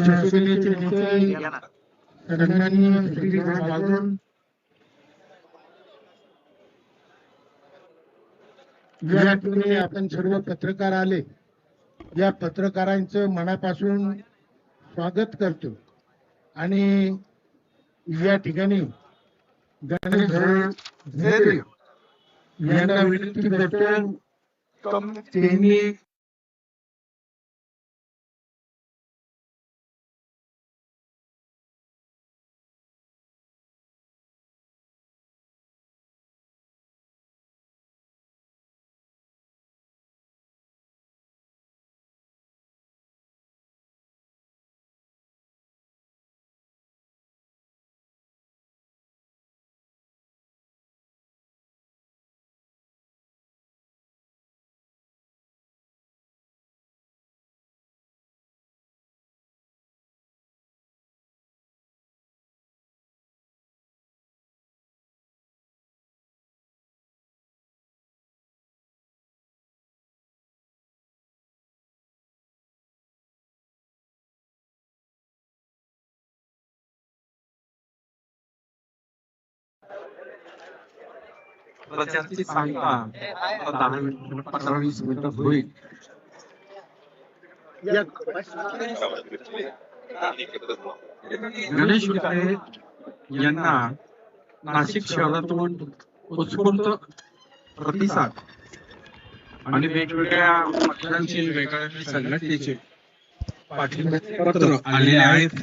शिवसेनेचे नेते सन्माननीय श्री बाजून या ठिकाणी आपण सर्व पत्रकार आले या पत्रकारांचं मनापासून स्वागत करतो आणि या ठिकाणी गणेश यांना विनंती करतो त्यांनी प्रचारची सांगता. आता दहा मिनिट पंधरा वीस मिनिटं होईल. गणेश विखे यांना नाशिक शहरातून उत्स्फूर्त प्रतिसाद आणि वेगवेगळ्या पक्षांचे वेगवेगळ्या संघटनेचे पत्र आले आहेत.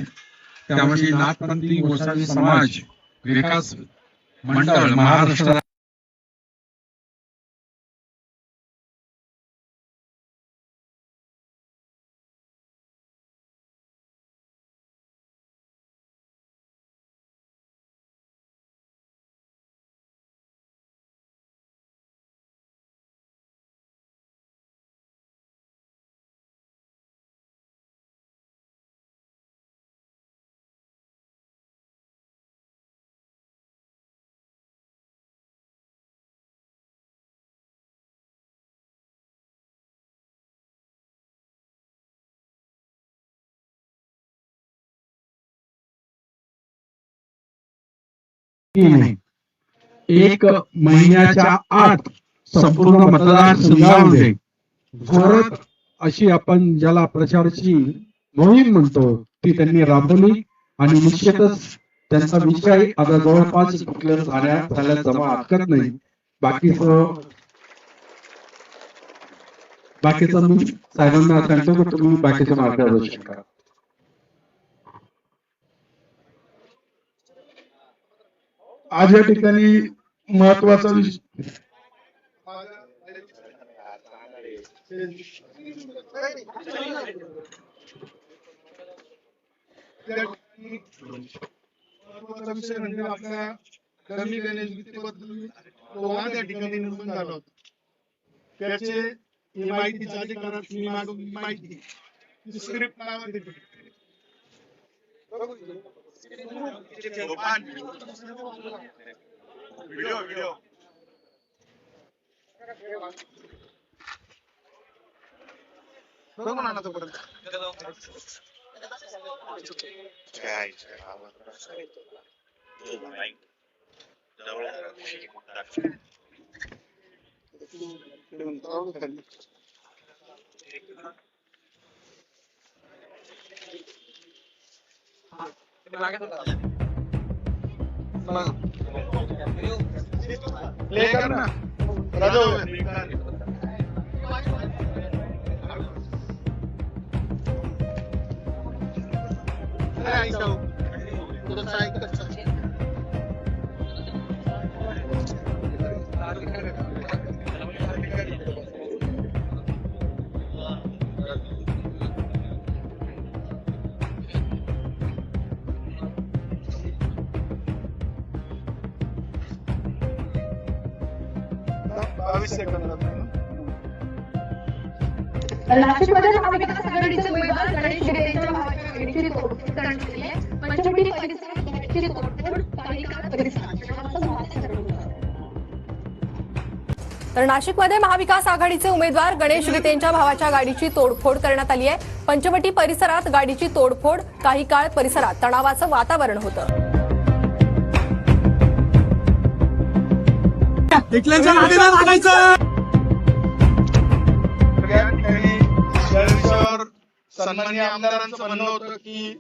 त्यामध्ये नाथपंथी गोसावी समाज विकास मंडळ महाराष्ट्र एक महिन्याच्या आत संपूर्ण मतदारसंघामध्ये जोरात अशी आपण ज्याला प्रचाराची मोहीम म्हणतो ती त्यांनी राबवली आणि निश्चितच त्यांचा विषय आता जवळपास क्लिअर झाल्या झाल्याचा मला हरकत नाही. बाकीच बाकीचं मी साहेबांना सांगतो की तुम्ही बाकीचं मार्गदर्शन करा. आज या ठिकाणी महत्त्वाचा विषय म्हणजे आपल्या कमी गणेश गीतेबद्दल तो या ठिकाणी निर्माण झाला होता. त्याचे ही माहिती अधिकारात मी मागवली माहिती script Video, video. Biliyor biliyor. Bırakın anlatı Thank you. Play कर ना राजा बावीस नाशिकमध्ये महाविकास आघाडीचे उमेदवार गणेश शिंदे यांच्या तोडफोड करण्यात आली आहे. पंचवटी परिसरात गणेशची तोडफोड पालिका परिसरात. तर नाशिकमध्ये महाविकास आघाडीचे उमेदवार गणेश गीतेंच्या भावाच्या गाडीची तोडफोड करण्यात आली आहे. पंचवटी परिसरात गाडीची तोडफोड काही काळ परिसरात तणावाचं वातावरण होतं. टिकल्यांच्या नादीला लागायचं सन्माननीय आमदारांचं म्हणणं होतं की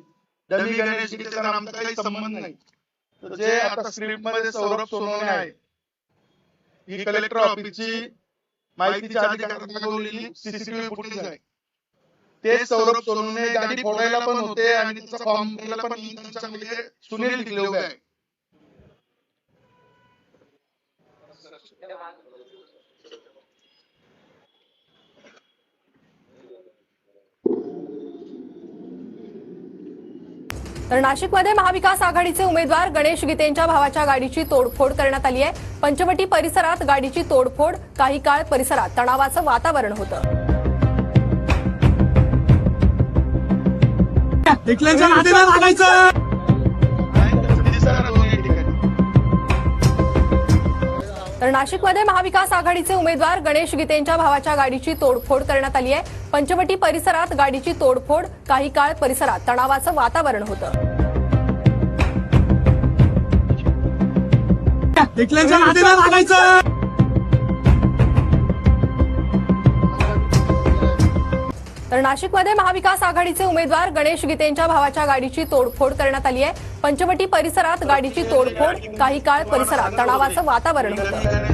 डमी गणेश गीतेचा आमचा काही संबंध नाही. तर जे आता स्क्रिप्टमध्ये सौरभ सोनवणे आहे ही कलेक्टर ऑफिसची माहितीच्या अधिकारात सीसीटीव्ही फुटेज आहे. ते सौरभ सोनवणे गाडी फोडायला पण होते आणि त्याचा फॉर्म भरायला पण त्यांच्यामध्ये सुनील दिले उभे आहे. तर नाशिकमध्ये महाविकास आघाडीचे उमेदवार गणेश गीतेंच्या भावाच्या गाडीची तोडफोड करण्यात आली आहे. पंचवटी परिसरात गाडीची तोडफोड काही काळ परिसरात तणावाचं वातावरण होतं. तर नाशिकमध्ये महाविकास आघाडीचे उमेदवार गणेश गीतेंच्या भावाच्या गाडीची तोडफोड करण्यात आली आहे. पंचवटी परिसरात गाडीची तोडफोड काही काळ परिसरात तणावाचं वातावरण होतं. तर नाशिकमध्ये महाविकास आघाडीचे उमेदवार गणेश गीतेंच्या भावाच्या गाडीची तोडफोड करण्यात आली आहे. पंचवटी परिसरात गाडीची तोडफोड काही काळ परिसरात तणावाचं वातावरण होतं.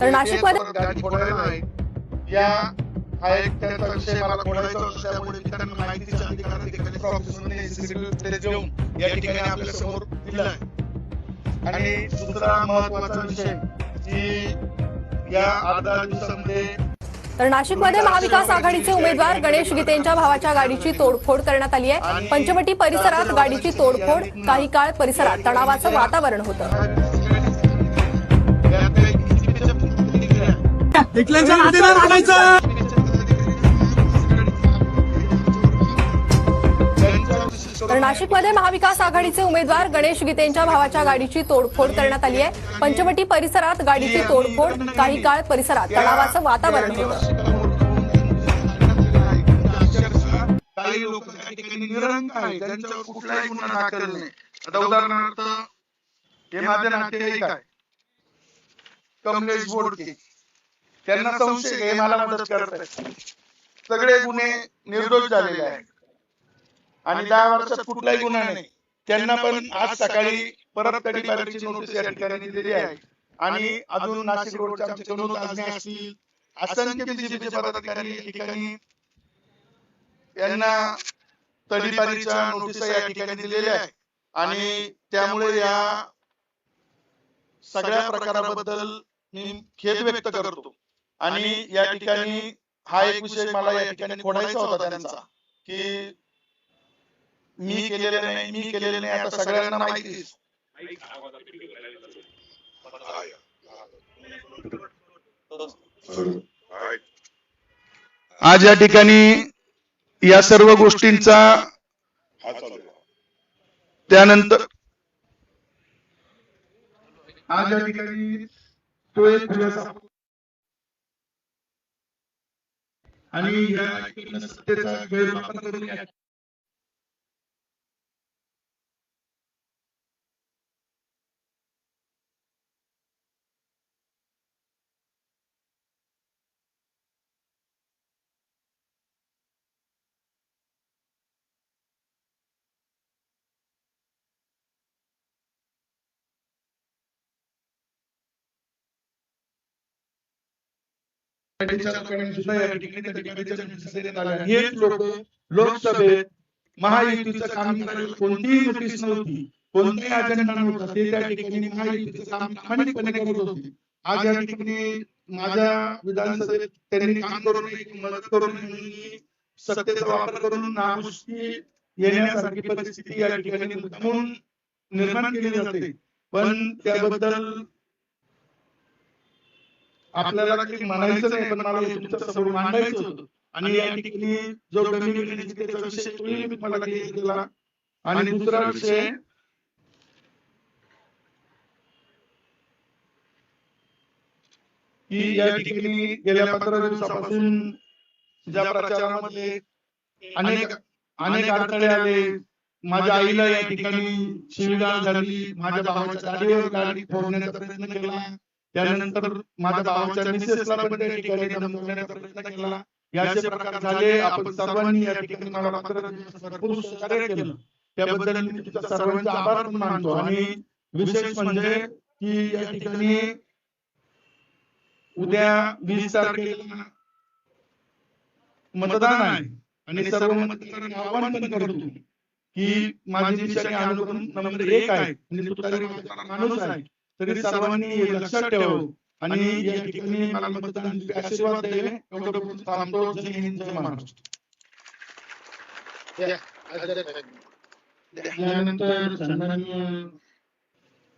तर नाशिकमध्ये- हा एक त्याचा विषय मला खोडायचा होता त्यामुळे मी त्यांना माहितीच्या ठिकाणी प्रॉफेसरने देऊन या ठिकाणी आपल्यासमोर आणि दुसरा महत्त्वाचा विषय की या दहा दिवसामध्ये तर नाशिकमध्ये महाविकास आघाडीचे उमेदवार गणेश गीतेंच्या भावाच्या गाडीची तोडफोड करण्यात आली आहे. पंचवटी परिसरात गाडीची तोडफोड काही काळ परिसरात तणावाचं वातावरण होतं. तर नाशिकमध्ये महाविकास आघाडीचे उमेदवार गणेश गीतेंच्या भावाच्या गाडीची तोडफोड करण्यात आली आहे. पंचवटी परिसरात गाडीची तोडफोड काही काळ परिसरात तणावाचं वातावरण होतं. काही लोक त्या ठिकाणी निरंक आहे त्यांच्यावर कुठलाही गुन्हा दाखल नाही. आता उदाहरणार्थ हे माझे नातेवाईक आहे कमलेश बोडके. त्यांना संशय हे मला मदत करत आहेत सगळे गुन्हे निर्दोष झालेले आहेत. आणि दहा वर्षात कुठलाही गुन्हा नाही. त्यांना पण आज सकाळी परत तडीपारीची नोटीस या ठिकाणी दिलेली आहे. आणि अजून नाशिक रोडच्या आमचे ताजणे असतील असंख्य बीजेपीचे पदाधिकारी या ठिकाणी यांना तडीपारीच्या नोटीस या ठिकाणी दिलेल्या आहे आणि त्यामुळे या सगळ्या प्रकाराबद्दल मी खेद व्यक्त करतो. आणि या ठिकाणी हा एक विषय मला या ठिकाणी खोडायचा होता त्यांचा. की मी केलेलं नाही मी केलेलं नाही आता सगळ्यांना माहिती आज या ठिकाणी या सर्व गोष्टींचा त्यानंतर आज या ठिकाणी तो एक खुलासा आणि या सत्तेचा गैरवापर करून सुद्धा या ठिकाणी हेच लोक लोकसभेत महायुतीचं काम करायला कोणतीही नोटीस नव्हती. कोणताही अजेंडा नव्हता. ते त्या ठिकाणी महायुतीचं काम प्रामाणिकपणे करत होते. आज या ठिकाणी माझ्या विधानसभेत त्यांनी काम करून मदत करून सत्तेचा वापर करून नामुष्की येण्यासारखी परिस्थिती या ठिकाणी मुद्दामून निर्माण केली जाते. पण त्याबद्दल आपल्याला काही म्हणायचं नाही पण मला तुमच्यासमोर मांडायचं होतं. आणि या ठिकाणी जो डमी विषय तोही मी आणि दुसरा विषय की या ठिकाणी गेल्या पंधरा दिवसापासून ज्या प्रचारामध्ये अनेक अनेक अडथळे आले. माझ्या आईला या ठिकाणी शिवीगाळ झाली. माझ्या भावाच्या गाडीवर गाडी फोडण्याचा प्रयत्न केला. त्यानंतर माझ्या भावाच्या मिसेसला पण त्या ठिकाणी धमकवण्याचा प्रयत्न केला. हे असे प्रकार झाले. आपण सर्वांनी या ठिकाणी मला पंधरा भरपूर सहकार्य केलं. त्याबद्दल मी तुमच्या सर्वांचा आभार पण मानतो. आणि विशेष म्हणजे की या ठिकाणी उद्या वीस तारखेला मतदान आहे. आणि सर्व मतदारांना आवाहन पण करतो की माझी दिशा अनुक्रम नंबर एक आहे. म्हणजे माणूस आहे. तरी सर्वांनी हे लक्षात ठेवावं आणि या ठिकाणी मला मतदान दिले, आशीर्वाद द्यावे एवढं बोलून थांबतो जय हिंद जय महाराष्ट्र. त्यानंतर सन्माननीय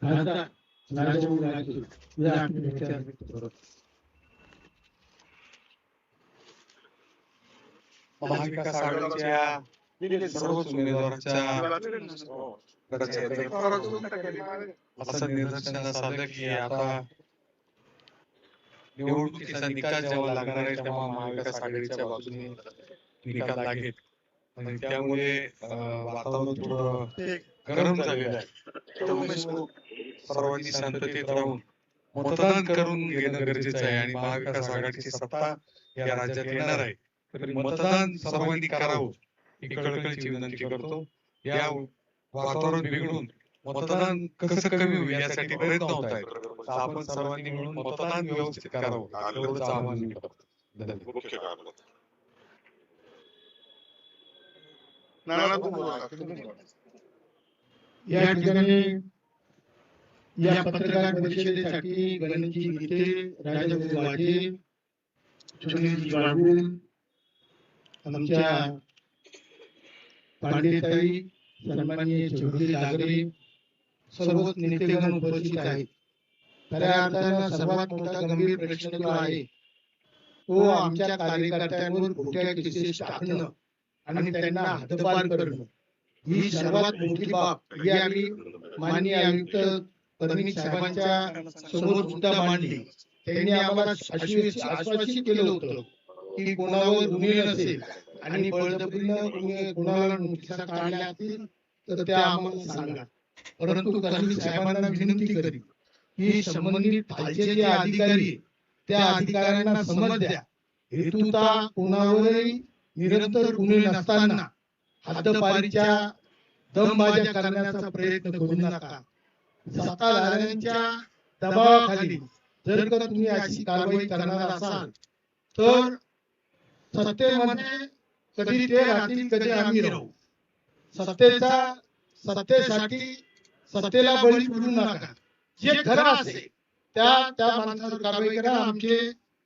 खासदार राजाभाऊ राजे या. आपले विचार व्यक्त करत. महाविकास आघाडीच्या सर्वच उमेदवारांच्या असं निदर्शनास आलं की आता निवडणुकीचा निकाल जेव्हा लागणार आहे तेव्हा महाविकास आघाडीच्या बाजूने निकाल लागेल. आणि त्यामुळे अं, वातावरण थोडं गरम झालेलं आहे. त्यामुळे सर्वांनी शांततेत राहून मतदान करून घेणं गरजेचं आहे आणि महाविकास आघाडीची सत्ता या राज्यात येणार आहे. तरी मतदान सर्वांनी करावं. ही कळकळीची विनंती करतो. या वातावरण बिघडून मतदान कसं कमी होईल यासाठी प्रयत्न होत आहेत. तर आपण सर्वांनी मिळून मतदान व्यवस्थित करावं. एवढंच आवाहन मी करतो. या ठिकाणी या पत्रकार परिषदेसाठी गणेशजी गीते राजाभाऊ वाजे सुनीलजी बाबू आमच्या पांडेताई सन्माननीय चौधरी लागरे सर्वच नेतेगण उपस्थित आहेत. खऱ्या अर्थानं सर्वात मोठा गंभीर प्रश्न जो आहे तो आमच्या कार्यकर्त्यांवर खोट्या केसेस टाकणं आणि त्यांना हद्दपार करणं. ही सर्वात मोठी बाब ही आम्ही माननीय आयुक्त फडणवीस साहेबांच्या समोर सुद्धा मांडली. त्यांनी आम्हाला आश्वासित केलं होतं की कोणावर गुन्हे नसेल आणि बळजबरीनं कोणी कोणाला नोटिसा काढल्या असतील तर त्या आम्हाला सांगा. परंतु साहेबांना विनंती करी की संबंधित खालचे जे अधिकारी त्या अधिकाऱ्यांना समज द्या. हेतुता कोणावरही निरंतर गुन्हे नसताना हद्दपारीच्या दमबाज्या करण्याचा प्रयत्न करू नका. सत्ताधाऱ्यांच्या दबावाखाली जर का तुम्ही अशी कारवाई करणार असाल तर सत्तेमध्ये कधी ते राहतील कधी आम्ही राहू. सत्तेचा सत्तेसाठी सत्तेला बळी पडू नका. जे खरं असेल त्या त्या माणसावर कारवाई करा आमचे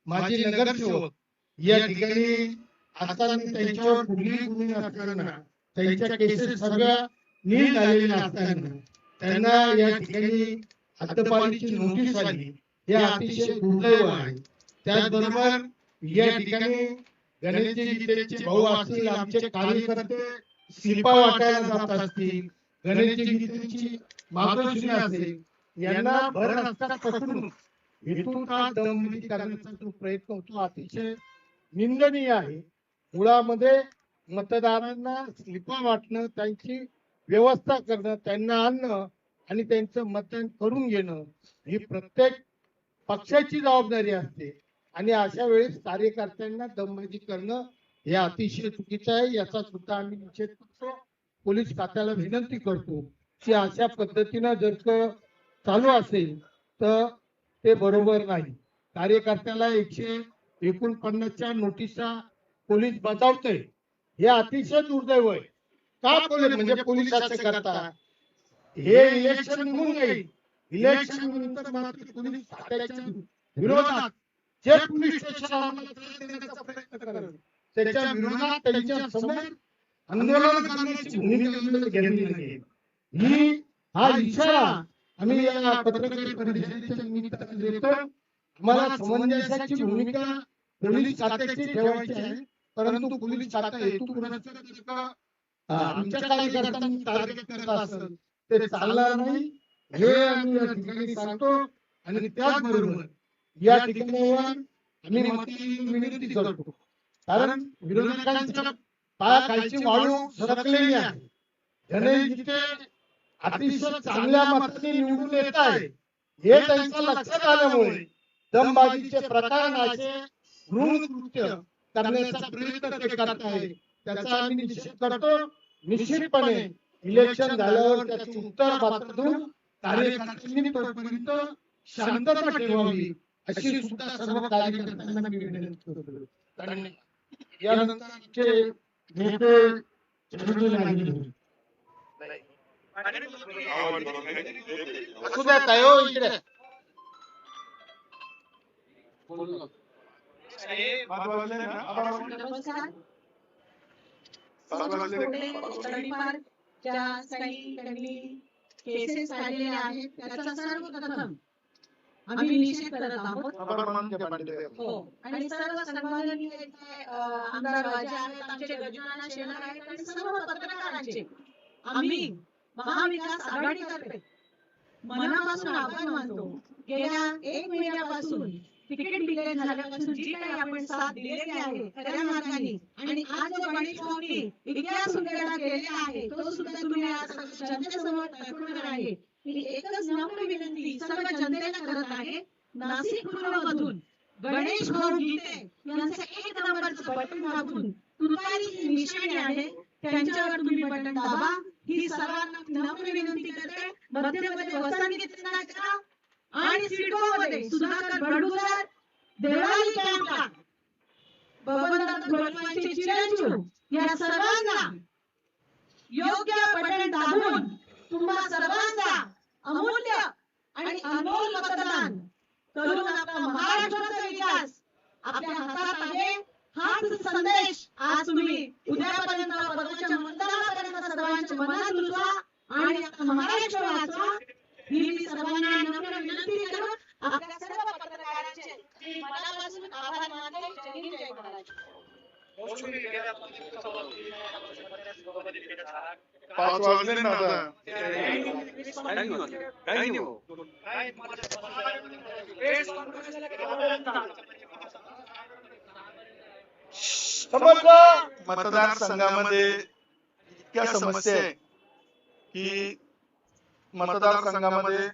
माजी नगरसेवक. या ठिकाणी असताना त्यांच्यावर कुठलीही गुन्हे त्यांच्या केसेस सगळ्या नीट झालेल्या असताना त्यांना या ठिकाणी हद्दपारीची नोटीस आली. हे अतिशय दुर्दैव आहे. त्याचबरोबर या ठिकाणी गणेशजी गीतेचे भाऊ असतील आमचे कार्यकर्ते शिल्पा वाटायला जात असतील. गणेशजी गीतेची मातोश्री असेल. यांना भर रस्ता पकडून इथून का दमनिधी करण्याचा जो प्रयत्न होतो अतिशय निंदनीय आहे. मुळामध्ये मतदारांना स्लिपा वाटणं त्यांची व्यवस्था करणं त्यांना आणणं आणि त्यांचं मतदान करून घेणं ही प्रत्येक पक्षाची जबाबदारी असते. आणि अशा वेळेस कार्यकर्त्यांना दमबाजी करणं हे अतिशय चुकीचं आहे. याचा सुद्धा आम्ही निषेध करतो. पोलीस खात्याला विनंती करतो की अशा पद्धतीनं जर का चालू असेल तर ते बरोबर नाही. कार्यकर्त्याला एकशे एकोणपन्नासच्या नोटिसा पोलीस बजावतोय. हे अतिशय दुर्दैव आहे. का पोलीस म्हणजे पोलीस असं करतात? हे इलेक्शन निघून जाईल इलेक्शन नंतर मात्र पोलीस खात्याच्या विरोधात जे पोलीस स्टेशन आम्हाला त्रास देण्याचा प्रयत्न करत त्याच्या विरोधात त्यांच्यासमोर आंदोलन करण्याची भूमिका घेतली नाही. ही हा इशारा आम्ही या पत्रकार परिषदेच्या निमित्ताने देतो. आम्हाला समंजसाची भूमिका पोलीस खात्याची ठेवायची आहे परंतु पोलीस खाता हेतू आमच्या कार्यकर्त्यांनी टार्गेट करत असत ते चालणार नाही. हे आम्ही या ठिकाणी सांगतो. आणि त्याचबरोबर या ठिकाणावर आम्ही मती विनंती करतो. कारण विरोधकांच्या पायाखालची वाळू सरकलेली आहे. गणेश जिथे अतिशय चांगल्या मताने निवडून येत आहे हे त्यांच्या लक्षात आल्यामुळे दमबाजीचे प्रकार नाचे क्रूर कृत्य करण्याचा प्रयत्न ते करत आहे. त्याचा आम्ही निश्चित करतो. निश्चितपणे इलेक्शन झाल्यावर त्याचे उत्तर पात्र देऊन कार्यकर्त्यांनी तोपर्यंत शांतता ठेवावी. अशी सुद्धा सर्व कार्यकर्त्यांना मी विनंती करतो. धन्यवाद. यानंतर आमचे नेते चंद्रजी नागरी असू द्या ताई हो इकडे नमस्कार. तळीपार ज्या काही त्यांनी केसेस काढलेल्या आहेत त्याचा सर्वप्रथम आम्ही निषेध करत आहोत. हो. आणि सर्व सन्माननीय इथे, अं, आमदार वाजे आहेत आमचे गजानन शेलार आहेत आणि सर्व पत्रकारांचे. आम्ही महाविकास आघाडीतर्फे मनापासून आभार मानतो. गेल्या एक महिन्यापासून तिकीट डिक्लेअर झाल्यापासून जी काही आपण साथ दिलेली आहे खऱ्या मार्गाने आणि आज जो गणेश भाऊनी इतिहास उघडा केलेला आहे तो सुद्धा तुम्ही आज जनतेसमोर दाखवणार आहे. मी एकच नम्र विनंती सर्व जनतेला करत आहे. नाशिक पूर्वमधून गणेश भाऊ गीते यांचं एक नंबरचं बटन दाबून तुतारी ही निशाणी आहे. त्यांच्यावर तुम्ही बटन दाबा. ही सर्वांना नम्र विनंती करते. मध्यमध्ये वसंत गीतांना करा आणि सिडकोमध्ये सुधाकर बडगुजर देवाली कॅम्पला भगवंत गोलवांचे चिरंजीव या सर्वांना योग्य बटन दाबून तुम्हा सर्वांचा अमूल्य आणि अनमोल मतदान. करून आपला महाराष्ट्राचा विकास. आपल्या हातात आहे हाच संदेश. आज तुम्ही उद्यापर्यंत परवाच्या मतदानापर्यंत सर्वांच्या मनात रुजवा आणि महाराष्ट्र वाचवा. ही मी सर्वांना नम्र विनंती करून आपल्या सर्व पत्रकारांचे मनापासून आभार मानते. जय हिंद जय महाराष्ट्र. पाच वाजले ना आता. समजलं मतदारसंघामध्ये इतक्या समस्या आहे की मतदारसंघामध्ये